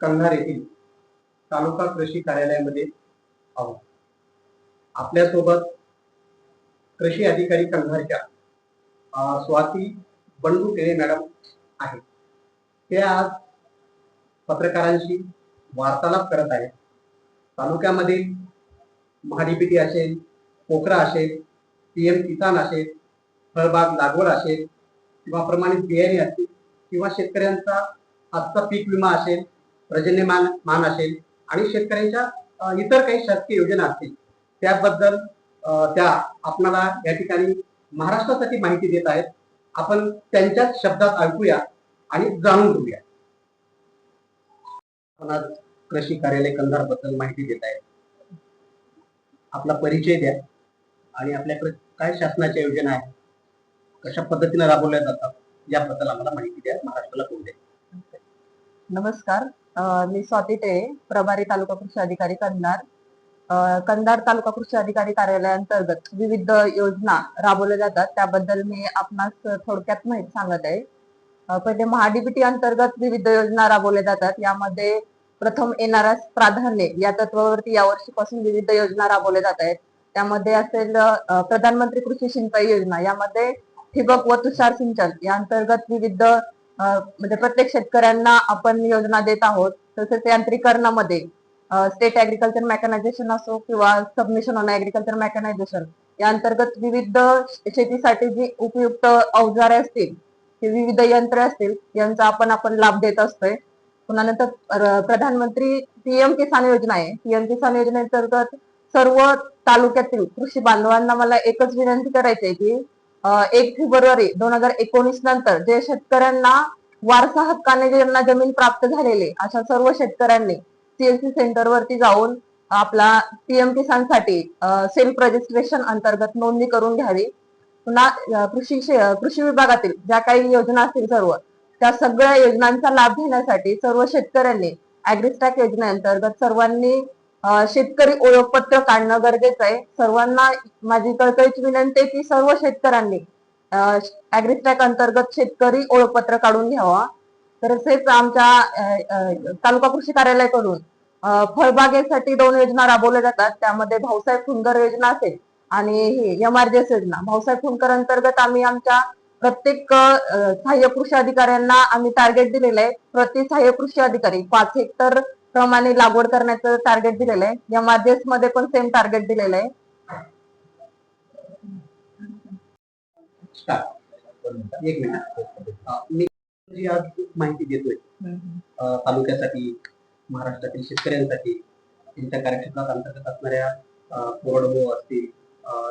कंधार येथील तालुका कृषी कार्यालयामध्ये आहोत आपल्यासोबत कृषी अधिकारी कंधारच्या स्वाती बंडू केळे मॅडम आहेत. ते आज पत्रकारांशी वार्तालाप करत आहेत. तालुक्यामधील महाडीपीटी असेल पोखरा असेल पीएम किसान असेल फळबाग लागवड असेल किंवा प्रमाणित बियाणे असतील किंवा शेतकऱ्यांचा आजचा पीक विमा असेल पर्जन्यमान मान असेल आणि शेतकऱ्यांच्या इतर काही शासकीय योजना असतील त्याबद्दल त्या आपणाला या ठिकाणी महाराष्ट्रासाठी माहिती देत आहेत. आपण त्यांच्याच शब्दात ऐकूया आणि जाणून घेऊया. आपण आज कृषी कार्यालय कंधारबद्दल माहिती देत आहेत. आपला परिचय द्या आणि आपल्याकडे काय शासनाच्या योजना आहेत? कशा पद्धतीने राबवल्या जातात? याबद्दल आम्हाला माहिती द्या. महाराष्ट्राला कोण द्या. नमस्कार. मी स्वाती टे प्रभारी तालुका कृषी अधिकारी कंधार. कंधार तालुका कृषी अधिकारी कार्यालयाअंतर्गत विविध योजना राबवल्या जातात. त्याबद्दल मी आपणास थोडक्यात माहिती सांगत आहे. पहिले महाडीबीटी अंतर्गत विविध योजना राबवल्या जातात. यामध्ये प्रथम येणाऱ्यास प्राधान्य या तत्वावरती यावर्षीपासून विविध योजना राबवल्या जात आहेत. त्यामध्ये असेल प्रधानमंत्री कृषी सिंचाई योजना. यामध्ये ठिबक व तुषार सिंचन या अंतर्गत विविध म्हणजे प्रत्येक शेतकऱ्यांना आपण योजना देत आहोत तसेच यांत्रिकरणामध्ये स्टेट ऍग्रिकल्चर मेकॅनायझेशन असो किंवा सबमिशन ऑन ऍग्रिकल्चर मेकॅनायझेशन या अंतर्गत विविध शेतीसाठी जी उपयुक्त अवजारे असतील ते विविध यंत्रे असतील यांचा आपण आपण लाभ देत असतोय. पुन्हा नंतर प्रधानमंत्री पीएम किसान योजना आहे. पीएम किसान योजनेअंतर्गत सर्व तालुक्यातील कृषी बांधवांना मला एकच विनंती करायची आहे की एक फेब्रुवारी दोन हजार एकोणीस नंतर जे शेतकऱ्यांना वारसा हक्काने ज्यांना जमीन प्राप्त झालेले अशा सर्व शेतकऱ्यांनी सीएससी सेंटर वरती जाऊन आपला पीएम किसानसाठी सेल्फ रजिस्ट्रेशन अंतर्गत नोंदणी करून घ्यावी. पुन्हा कृषी कृषी विभागातील ज्या काही योजना असतील सर्व त्या सगळ्या योजनांचा लाभ घेण्यासाठी सर्व शेतकऱ्यांनी अॅग्रिस्टॅक योजनेअंतर्गत सर्वांनी शेतकरी ओळखपत्र काढणं गरजेचं आहे. सर्वांना माझी कळकळीची विनंती आहे की सर्व शेतकऱ्यांनी अॅग्रिस्टॅक अंतर्गत शेतकरी ओळखपत्र काढून घ्यावा. तसेच आमच्या तालुका कृषी कार्यालयाकडून फळबागेसाठी दोन योजना राबवल्या जातात. त्यामध्ये भाऊसाहेब फुंकर योजना असेल आणि ही एमआरजेस योजना. भाऊसाहेब फुंकर अंतर्गत आम्ही आमच्या प्रत्येक अ, सहाय्यक कृषी अधिकाऱ्यांना आम्ही टार्गेट दिलेलं आहे. प्रति सहाय्यक कृषी अधिकारी पाच हेक्टर प्रमाणे लागवड करण्याचं टार्गेट दिलेलं आहे. या मध्ये पण सेम टार्गेट दिलेलं आहे. एक मिनिट. मी आज माहिती देतोय तालुक्यासाठी महाराष्ट्रातील शेतकऱ्यांसाठी त्यांच्या कार्यक्षेत्रात अंतर्गत असणाऱ्या कोरडमो असतील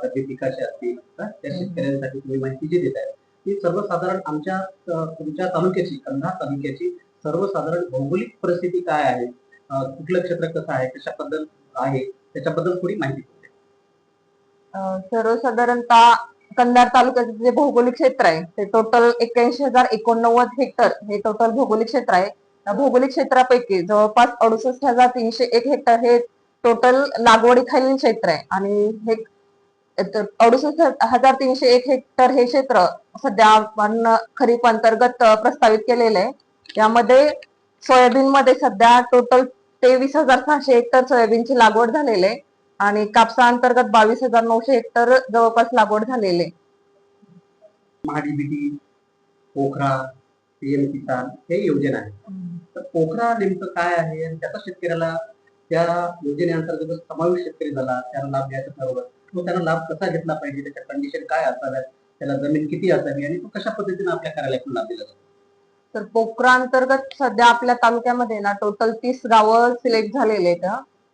रब्बी पिकाचे असतील त्या शेतकऱ्यांसाठी तुम्ही माहिती जी देत आहे ती सर्वसाधारण आमच्या तुमच्या तालुक्याची कंधार तालुक्याची सर्वसाधारण भौगोलिक परिस्थिती काय आहे? कुठलं क्षेत्र कसं आहे कशाबद्दल आहे त्याच्याबद्दल थोडी माहिती सर्वसाधारणतः कंधार तालुक्याचे जे भौगोलिक क्षेत्र आहे ते टोटल एक्क्याऐंशी हजार एकोणनव्वद हेक्टर हे टोटल भौगोलिक क्षेत्र आहे. या भौगोलिक क्षेत्रापैकी जवळपास अडुसष्ट हजार तीनशे एक हेक्टर हे टोटल लागवडीखालील क्षेत्र आहे. आणि हे अडुसष्ट हजार तीनशे एक हेक्टर हे क्षेत्र सध्या आपण खरीप अंतर्गत प्रस्तावित केलेलं आहे. यामध्ये सोयाबीन मध्ये सध्या टोटल तेवीस हजार सहाशे हेक्टर सोयाबीनची लागवड झालेले आणि कापसा अंतर्गत बावीस हजार नऊशे हेक्टर जवळपास लागवड झालेली आहे. महाडीबीटी पोखरा पीएम किसान हे योजना आहे तर पोखरा नेमकं काय आहे आणि त्याचा शेतकऱ्याला त्या योजनेअंतर्गत समावेश शेतकरी झाला त्याला लाभ घ्यायचा ठरवलं. तो त्याला लाभ कसा घेतला पाहिजे त्याच्या कंडिशन काय असाव्यात त्याला जमीन किती असावी आणि तो कशा पद्धतीने आपल्या कार्यालयातून लाभ दिला जातो? तर पोखरा अंतर्गत सध्या आपल्या तालुक्यामध्ये ना टोटल तीस गावं सिलेक्ट झालेले आहेत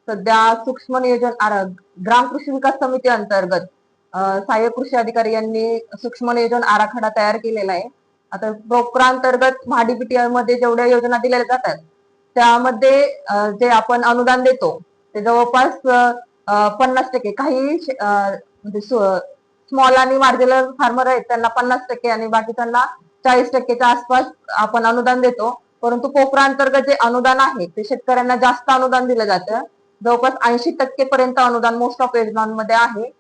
सध्या सूक्ष्म नियोजन ग्राम कृषी विकास समिती अंतर्गत सहाय्यक कृषी अधिकारी यांनी सूक्ष्म नियोजन आराखडा तयार केलेला आहे. आता पोखरा अंतर्गत महाडीपीटी मध्ये जेवढ्या योजना दिल्या जातात त्यामध्ये जे आपण अनुदान देतो ते जवळपास पन्नास टक्के. काही म्हणजे स्मॉल आणि मार्जिनल फार्मर आहेत त्यांना पन्नास टक्के आणि बाकी त्यांना चाळीस टक्केच्या आसपास आपण अनुदान देतो. परंतु कोपरा अंतर्गत जे अनुदान आहे ते शेतकऱ्यांना जास्त अनुदान दिलं जातं. जवळपास ऐंशी टक्के पर्यंत अनुदान मोस्ट ऑफ योजनांमध्ये आहे.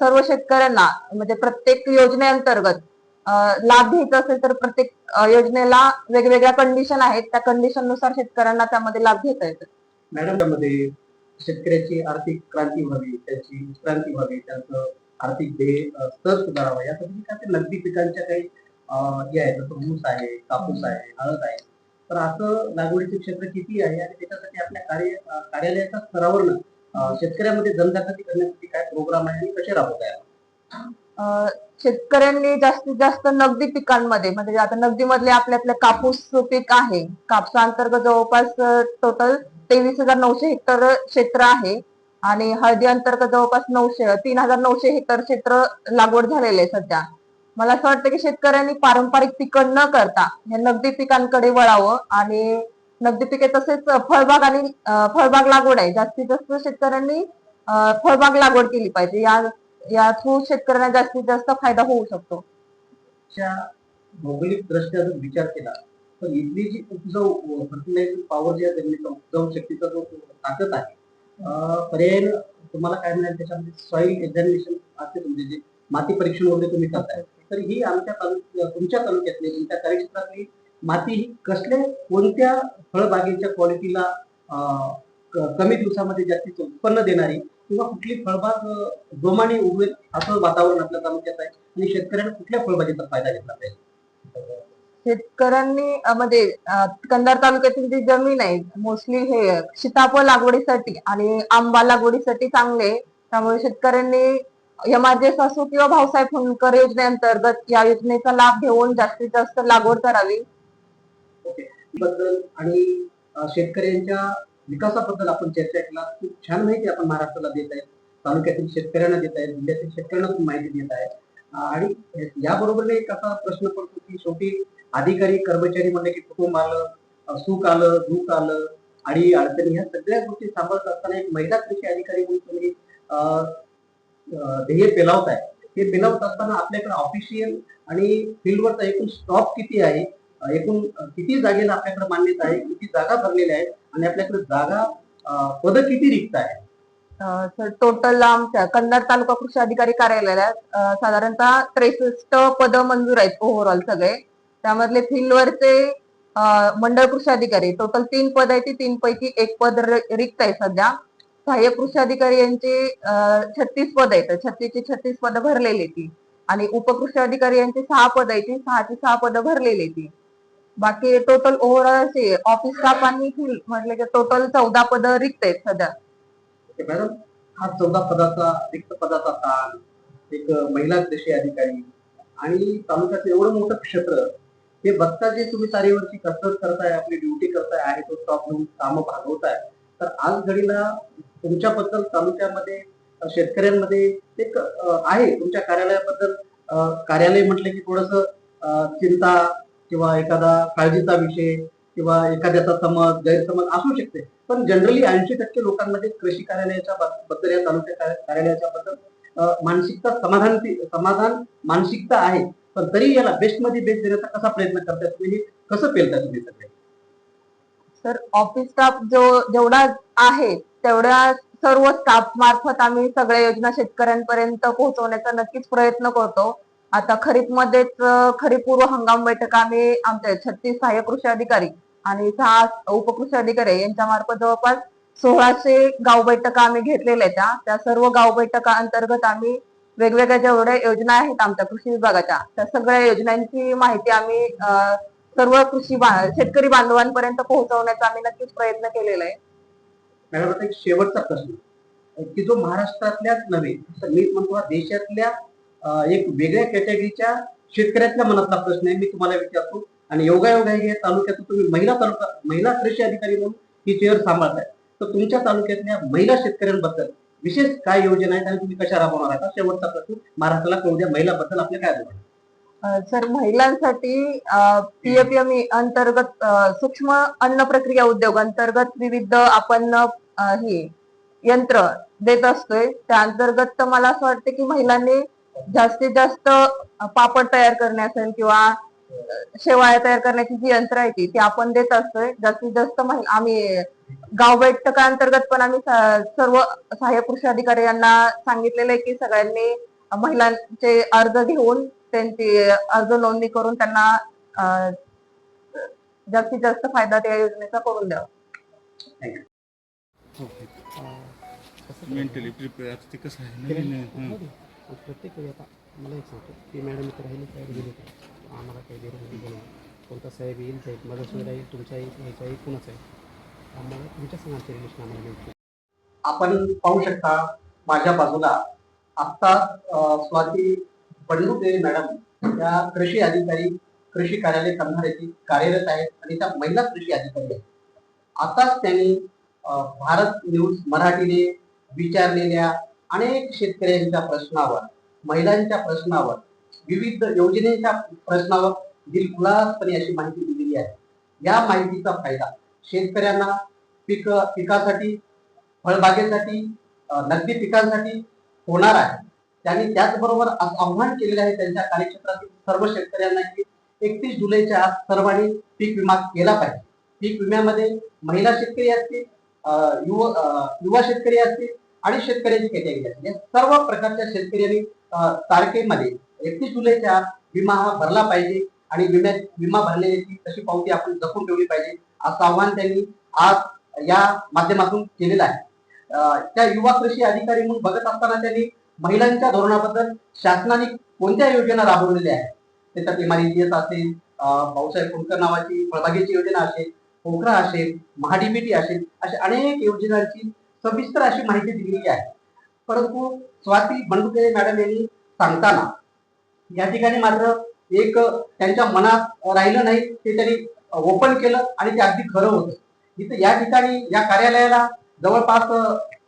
सर्व शेतकऱ्यांना म्हणजे प्रत्येक योजनेअंतर्गत लाभ घ्यायचा असेल तर प्रत्येक योजनेला वेगवेगळ्या कंडिशन आहेत. त्या कंडिशननुसार शेतकऱ्यांना त्यामध्ये लाभ घेता येतो. मॅडम त्यामध्ये शेतकऱ्याची आर्थिक क्रांती व्हावी त्याची उत्क्रांती व्हावी त्यांचं आर्थिक ध्येय स्तर सुधारावा यासाठी काय नगदी पिकांच्या काही हे आहे जसं ऊस आहे कापूस आहे हळद आहे. तर असं लागवडीचे क्षेत्र किती आहे आणि त्याच्यासाठी आपल्या कार्य कार्यालयाच्या स्तरावर अ, शेतकऱ्यामध्ये जनजागृती करण्यासाठी काय प्रोग्राम आहे आणि कसे राबवत आहे शेतकऱ्यांनी जास्तीत जास्त नगदी पिकांमध्ये म्हणजे आता नगदीमधले आपल्यातले कापूस पीक आहे. कापसा अंतर्गत जवळपास टोटल तेवीस हजार नऊशे हेक्टर क्षेत्र आहे आणि हळदी अंतर्गत जवळपास नऊशे तीन हजार नऊशे हेक्टर क्षेत्र लागवड झालेले आहे सध्या. मला असं वाटतं की शेतकऱ्यांनी पारंपरिक पिकं न करता हे नगदी पिकांकडे वळावं आणि नगदी पिके तसेच फळबाग आणि फळबाग लागवड आहे. जास्तीत जास्त शेतकऱ्यांनी फळबाग लागवड केली पाहिजे. या या थ्रू शेतकऱ्यांना जास्तीत जास्त फायदा होऊ शकतो. च्या भौगोलिक दृष्ट्या जर विचार केला. तर इथली जी उपजाऊ फर्टिलायझर पॉवर जी आहे जमिनीचा उपजाऊ शक्तीचा जो ताकद आहे पर्याय तुम्हाला काय मिळेल त्याच्यामध्ये? सॉइल एक्झामिनेशन असते तुमचे जे माती परीक्षण वगैरे तुम्ही करताय. तर ही आमच्या तालुक्या तुमच्या तालुक्यातली तुमच्या कार्यक्षेत्रातली माती ही कसल्या कोणत्या फळबागेच्या क्वालिटीला कमी दिवसामध्ये जास्तीत उत्पन्न देणारी किंवा कुठली फळबाग अं, जोमाने उगवेल असं वातावरण आपल्या तालुक्यात आहे आणि शेतकऱ्यांना कुठल्या फळबागेचा फायदा घेतला पाहिजे? शेतकऱ्यांनी म्हणजे कंधार तालुक्यातील जी जमीन आहे मोस्टली हे सीताफळ लागवडीसाठी आणि आंबा लागवडीसाठी चांगले त्यामुळे शेतकऱ्यांनी एमआरजेस असो किंवा भाऊसाहेब फुंडकर योजनेअंतर्गत या योजनेचा लाभ घेऊन जास्तीत जास्त लागवड करावी. बद्दल आणि शेतकऱ्यांच्या विकासाबद्दल आपण चर्चा केला. खूप छान माहिती आपण महाराष्ट्राला देत आहे तालुक्यातील शेतकऱ्यांना देत आहे जिल्ह्यातील शेतकऱ्यांना तुम्ही माहिती देत आहे आणि याबरोबर एक असा प्रश्न पडतो की शेवटी अधिकारी कर्मचारी म्हणले की कुटुंब आलं सुख आलं दुःख आलं आणि अडचणी ह्या सगळ्या गोष्टी सांभाळत असताना एक महिला कृषी अधिकारी म्हणून तुम्ही ध्येय पेलावत आहे. हे पेलावत असताना आपल्याकडे ऑफिशियल आणि फील्डवरचा एकूण स्टॉक किती आहे? एकूण किती जागेला आपल्याकडे मान्यता आहे? किती जागा भरलेल्या आहेत? आणि आपल्याकडे जागा पद किती रिक्त आहे सर टोटल आमच्या कन्नड तालुका कृषी अधिकारी कार्यालयात साधारणतः त्रेसष्ट पद मंजूर आहेत ओव्हरऑल सगळे. त्यामधले फील्डवरचे मंडळ कृषी अधिकारी टोटल तीन पद आहेत ती तीन पैकी एक पद रिक्त आहे सध्या. सहाय्यक कृषी अधिकारी यांचे छत्तीस पद आहेत. छत्तीसची छत्तीस पद भरलेली ती. आणि उपकृषी अधिकारी यांचे सहा पद आहेत ती. सहाची सहा पद भरलेली ती. बाकी टोटल ओव्हरऑल असे ऑफिस स्टाफ आणि फील्ड म्हटले की टोटल चौदा पद रिक्त आहेत सध्या. मॅडम हा चौदा पदाचा रिक्त पदाचा ताण एक महिला कृषी अधिकारी आणि तालुक्याचं एवढं मोठं क्षेत्र हे बघता जे तुम्ही तारेवरची कसरत करताय आपली ड्युटी करताय आहे तो स्टॉप घेऊन कामं भागवताय तर आज घडीला तुमच्याबद्दल तालुक्यामध्ये शेतकऱ्यांमध्ये एक आहे तुमच्या कार्यालयाबद्दल कार्यालय म्हटलं की थोडस चिंता किंवा एखादा काळजीचा विषय किंवा एखाद्याचा समज गैरसमज असू शकते. पण जनरली ऐंशी टक्के लोकांमध्ये कृषी कार्यालयाच्या बद्दल या तालुक्या कार्यालयाच्या बद्दल मानसिकता समाधान समाधान मानसिकता आहे. पण तरी याला बेस्टमध्ये बेस्ट देण्याचा कसा प्रयत्न करताय तुम्ही हे कसं पेलता तुम्ही सगळे तर ऑफिस स्टाफ जो जेवढा आहे तेवढ्या सर्व स्टाफ मार्फत आम्ही सगळ्या योजना शेतकऱ्यांपर्यंत पोहोचवण्याचा नक्कीच प्रयत्न करतो. आता खरीप मध्येच खरीप पूर्व हंगाम बैठक आम्ही आमच्या छत्तीस सहाय्यक कृषी अधिकारी आणि सहा उपकृषी अधिकारी यांच्या मार्फत जवळपास सोळाशे गाव बैठका आम्ही घेतलेल्या आहेत त्या. त्या सर्व गाव बैठका अंतर्गत आम्ही वेगवेगळ्या जेवढ्या योजना आहेत आमच्या कृषी विभागाच्या त्या सगळ्या योजनांची माहिती आम्ही सर्व कृषी बा- शेतकरी बांधवांपर्यंत पोहोचवण्याचा आम्ही नक्कीच प्रयत्न केलेला आहे. मॅडम आता एक शेवटचा प्रश्न. की जो महाराष्ट्रातल्याच नव्हे मी म्हणतो हा देशातल्या एक वेगळ्या कॅटेगरीच्या शेतकऱ्यातल्या मनातला प्रश्न आहे मी तुम्हाला विचारतो. आणि योगायोग आहे तालुक्यातून तुम्ही महिला तालुका महिला कृषी अधिकारी म्हणून ही चेअर सांभाळताय. तर तुमच्या तालुक्यातल्या महिला शेतकऱ्यांबद्दल विशेष काय योजना आहेत आणि तुम्ही कशा राबवणार आहात? शेवटचा प्रश्न. महाराष्ट्राला कळू द्या महिलाबद्दल आपल्या काय अनुभव सर महिलांसाठी पीएपीएमई अंतर्गत सूक्ष्म अन्न प्रक्रिया उद्योग अंतर्गत विविध आपण हे यंत्र देत असतोय. त्या अंतर्गत तर मला असं वाटतं की महिलांनी जास्तीत जास्त पापड तयार करणे असेल किंवा शेवाळ्या तयार करण्याची जी यंत्र आहे ती ती आपण देत असतोय. जास्तीत जास्त आम्ही गाव बैठका अंतर्गत पण आम्ही सर्व सहाय्यक कृषी अधिकारी यांना सांगितलेलं आहे की सगळ्यांनी महिलांचे अर्ज घेऊन त्यांची अर्ज नोंदणी करून त्यांना जास्तीत जास्त फायदा त्या योजनेचा करून द्यावा. मेंटली प्रिपेअर आता ते कसं आहे? नवीन हं. आणि प्रत्येक वेळी आता मला एक सांगतो की मॅडम इथं राहिली साहेब गेले का आम्हाला काही नाही नाही. कोणता साहेब येईल साहेब माझा राहील तुमच्या येईल ह्याचा येईल कुणाचा येईल आम्हाला तुमच्या संघाचे रिलेशन आम्हाला मिळते आपण पाहू शकता माझ्या बाजूला आत्ता स्वाती बंडुके मॅडम या कृषी अधिकारी कृषी कार्यालय संघाची कार्यरत आहेत आणि त्या महिला कृषी अधिकारी आहेत. आताच त्यांनी भारत न्यूज मराठीने विचारलेल्या अनेक शेतकऱ्यांच्या प्रश्नावर महिलांच्या प्रश्नावर विविध योजनेच्या प्रश्नावर दिलखुलासपणे अशी माहिती दिलेली आहे. या माहितीचा फायदा शेतकऱ्यांना पीक पिकासाठी फळबागेसाठी नगदी पिकांसाठी होणार आहे. त्यांनी त्याचबरोबर आव्हान केलेलं आहे त्यांच्या कार्यक्षेत्रातील सर्व शेतकऱ्यांना की एकतीस जुलैच्या आत सर्वांनी पीक विमा केला पाहिजे. पीक विम्यामध्ये महिला शेतकरी असतील युवा युवा शेतकरी असतील आणि शेतकऱ्यांची कॅटेगरी असतील. या सर्व प्रकारच्या शेतकऱ्यांनी तारखेमध्ये एकतीस जुलैच्या विमा हा भरला पाहिजे आणि विम्या विमा भरलेली तशी पावती आपण जपून ठेवली पाहिजे असं आव्हान त्यांनी आज या माध्यमातून केलेलं आहे. त्या युवा कृषी अधिकारी म्हणून बघत असताना त्यांनी महिलांच्या धोरणाबद्दल शासनाने कोणत्या योजना राबवलेल्या आहेत? त्याच्यात एमआरईजीएस असेल भाऊसाहेब फुंडकर नावाची फळबागेची योजना असेल पोखरा असेल महाडीबीटी असेल अशा अनेक योजनांची सविस्तर अशी माहिती दिलेली आहे. परंतु स्वाती बंडुके मॅडम यांनी सांगताना या ठिकाणी मात्र एक त्यांच्या मनात राहिलं नाही ते त्यांनी ओपन केलं आणि ते अगदी खरं होतं. इथं या ठिकाणी या कार्यालयाला जवळपास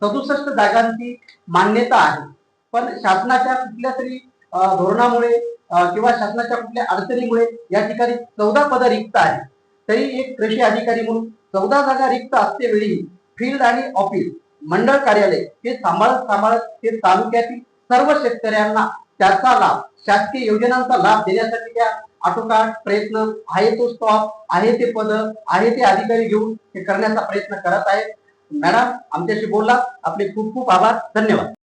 सदुसष्ट जागांची मान्यता आहे. पण शासनाच्या कुठल्या तरी धोरणामुळे किंवा शासनाच्या कुठल्या अडचणीमुळे या ठिकाणी चौदा पद रिक्त आहेत. तरी एक कृषी अधिकारी म्हणून चौदा जागा रिक्त असते वेळी फील्ड आणि ऑफिस मंडळ कार्यालय हे सांभाळत सांभाळत ते तालुक्यातील सर्व शेतकऱ्यांना त्याचा लाभ शासकीय योजनांचा लाभ देण्यासाठी त्या आटोकाट प्रयत्न आहे तो स्टॉप आहे ते पद आहे ते अधिकारी घेऊन हे करण्याचा प्रयत्न करत आहेत. मॅडम आमच्याशी बोलला आपले खूप खूप आभार. धन्यवाद.